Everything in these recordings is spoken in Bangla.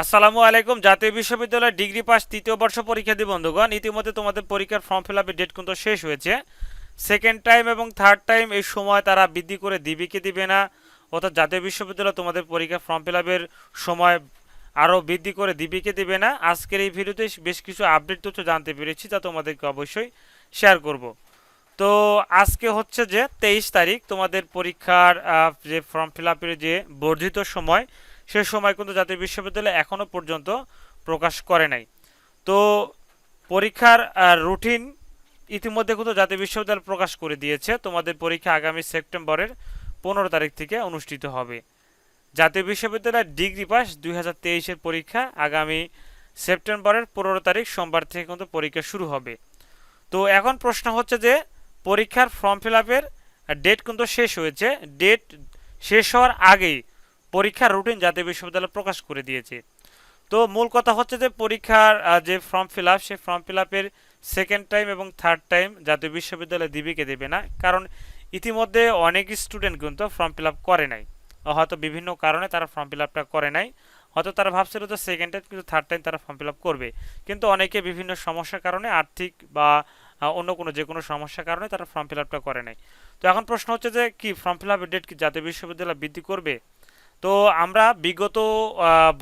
আসসালামু আলাইকুম। জাতীয় বিশ্ববিদ্যালয় ডিগ্রি পাস তৃতীয় বর্ষ পরীক্ষার্থী বন্ধুগণ, ইতিমধ্যে তোমাদের পরীক্ষার ফর্ম ফিল আপের ডেট কিন্তু শেষ হয়েছে। সেকেন্ড টাইম এবং থার্ড টাইম এই সময় তারা বৃদ্ধি করে দিবে কি দিবে না। অর্থাৎ জাতীয় বিশ্ববিদ্যালয় তোমাদের পরীক্ষার ফর্ম ফিল আপের সময় আরও বৃদ্ধি করে দিবে কি দিবে না। আজকের এই ভিডিওতে বেশ কিছু আপডেট তথ্য জানতে পেরেছি যা তোমাদেরকে অবশ্যই শেয়ার করব। তো আজকে হচ্ছে যে তেইশ তারিখ, তোমাদের পরীক্ষার যে ফর্ম ফিল আপের যে বর্ধিত সময় সে সময় কিন্তু জাতীয় বিশ্ববিদ্যালয় এখনও পর্যন্ত প্রকাশ করে নাই। তো পরীক্ষার রুটিন ইতিমধ্যে কিন্তু জাতীয় বিশ্ববিদ্যালয় প্রকাশ করে দিয়েছে। তোমাদের পরীক্ষা আগামী সেপ্টেম্বরের পনেরো তারিখ থেকে অনুষ্ঠিত হবে। জাতীয় বিশ্ববিদ্যালয়ের ডিগ্রি পাস দুই হাজার তেইশের পরীক্ষা আগামী সেপ্টেম্বরের পনেরো তারিখ সোমবার থেকে কিন্তু পরীক্ষা শুরু হবে। তো এখন প্রশ্ন হচ্ছে যে, পরীক্ষার ফর্ম ফিল আপের ডেট কিন্তু শেষ হয়েছে। ডেট শেষ হওয়ার আগেই পরীক্ষার রুটিন জাতীয় বিশ্ববিদ্যালয় প্রকাশ করে দিয়েছে। তো মূল কথা হচ্ছে যে পরীক্ষার যে ফর্ম ফিল আপ সেই ফর্ম ফিল আপের সেকেন্ড টাইম এবং থার্ড টাইম জাতীয় বিশ্ববিদ্যালয় দিবিকে দেবে না। কারণ ইতিমধ্যে অনেক স্টুডেন্ট কিন্তু ফর্ম ফিল আপ করে নাই। হয়তো বিভিন্ন কারণে তারা ফর্ম ফিল আপটা করে নাই। হয়তো তারা ভাবছিল যে সেকেন্ড টাইম কিন্তু থার্ড টাইম তারা ফর্ম ফিল আপ করবে। কিন্তু অনেকে বিভিন্ন সমস্যার কারণে আর্থিক বা অন্য কোনো যে কোনো সমস্যার কারণে তারা ফর্ম ফিল আপটা করে নাই। তো এখন প্রশ্ন হচ্ছে যে কি ফর্ম ফিল আপের ডেট কি জাতীয় বিশ্ববিদ্যালয় বৃদ্ধি করবে? তো আমরা বিগত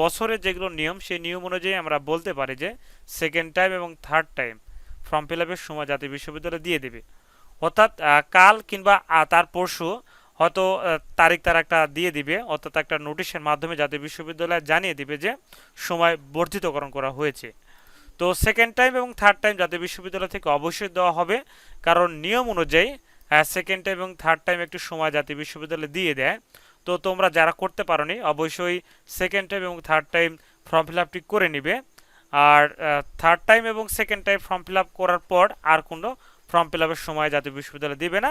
বছরের যেগুলো নিয়ম, সেই নিয়ম অনুযায়ী আমরা বলতে পারি যে সেকেন্ড টাইম এবং থার্ড টাইম ফর্ম ফিল আপের সময় জাতীয় বিশ্ববিদ্যালয় দিয়ে দেবে। অর্থাৎ কাল কিংবা তার পরশু হয়তো তারিখ তার একটা দিয়ে দিবে, অর্থাৎ একটা নোটিশের মাধ্যমে জাতীয় বিশ্ববিদ্যালয় জানিয়ে দিবে যে সময় বর্ধিতকরণ করা হয়েছে। তো সেকেন্ড টাইম এবং থার্ড টাইম জাতীয় বিশ্ববিদ্যালয় থেকে অবশ্যই দেওয়া হবে, কারণ নিয়ম অনুযায়ী সেকেন্ড টাইম এবং থার্ড টাইম একটু সময় জাতীয় বিশ্ববিদ্যালয় দিয়ে দেয়। তো তোমরা যারা করতে পারোনি, অবশ্যই সেকেন্ড টাইম এবং থার্ড টাইম ফর্ম ফিল আপটি করে নিবে। আর থার্ড টাইম এবং second time form fill up করার পর আর কোনো ফর্ম ফিল আপের সময় জাতীয় বিশ্ববিদ্যালয় দিবে না।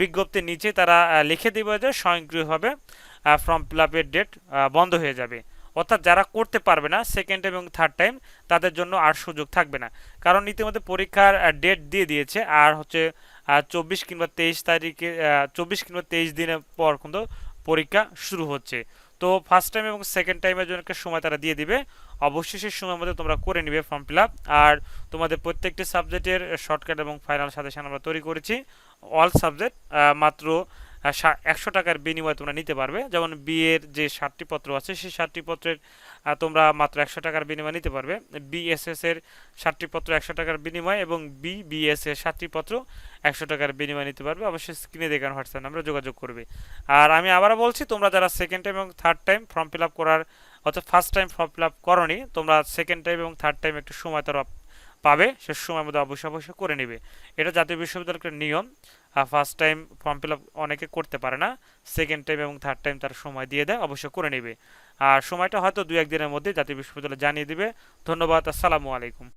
বিজ্ঞপ্তির নিচে তারা লিখে দেবে যে স্বয়ংক্রিয়ভাবে ফর্ম ফিল আপের ডেট বন্ধ হয়ে যাবে। অর্থাৎ যারা করতে পারবে না সেকেন্ড এবং থার্ড টাইম তাদের জন্য আর সুযোগ থাকবে না। কারণ ইতিমধ্যে পরীক্ষার ডেট দিয়ে দিয়েছে। আর হচ্ছে চব্বিশ কিংবা তেইশ তারিখে চব্বিশ কিংবা তেইশ দিনের পর কিন্তু পরীক্ষা শুরু হচ্ছে। তো ফার্স্ট টাইম এবং সেকেন্ড টাইমের জন্য সময় তারা দিয়ে দিবে। অবশ্যই সেই সময়ের মধ্যে তোমরা করে নিবে ফর্ম ফিল আর তোমাদের প্রত্যেকটি সাবজেক্টের শর্টকাট এবং ফাইনাল সাজেশন আমরা তৈরি করেছি। অল সাবজেক্ট মাত্র একশো টাকার বিনিময়ে তোমরা নিতে পারবে। যেমন বিয়ের যে সাতটি পত্র আছে, সেই সাতটি পত্রের তোমরা মাত্র একশো টাকার বিনিময়ে নিতে পারবে। বিএসএস এর সাতটি পত্র একশো টাকার বিনিময়ে এবং বি বিবিএস এর সাতটি পত্র একশো টাকার বিনিময়ে নিতে পারবে। অবশ্যই স্ক্রিনে দেখানো হোয়াটসঅ্যাপ নাম্বারে যোগাযোগ করবে। আর আমি আবারও বলছি, তোমরা যারা সেকেন্ড টাইম এবং third time form fill up করার, অর্থাৎ first time form fill up করনি, তোমরা সেকেন্ড টাইম এবং থার্ড টাইম একটু সময় তারা পাবে সে সময়ের মধ্যে অবশ্যই অবশ্যই করে নেবে। এটা জাতীয় বিশ্ববিদ্যালয়ের নিয়ম। First time form fill up অনেকে করতে পারে না। সেকেন্ড টাইম এবং থার্ড টাইম তার সময় দিয়ে দেয়, অবশ্যই করে নেবে। আর সময়টা হয়তো দু একদিনের মধ্যে জাতীয় বিশ্ববিদ্যালয় জানিয়ে দিবে। ধন্যবাদ, আসসালামু আলাইকুম।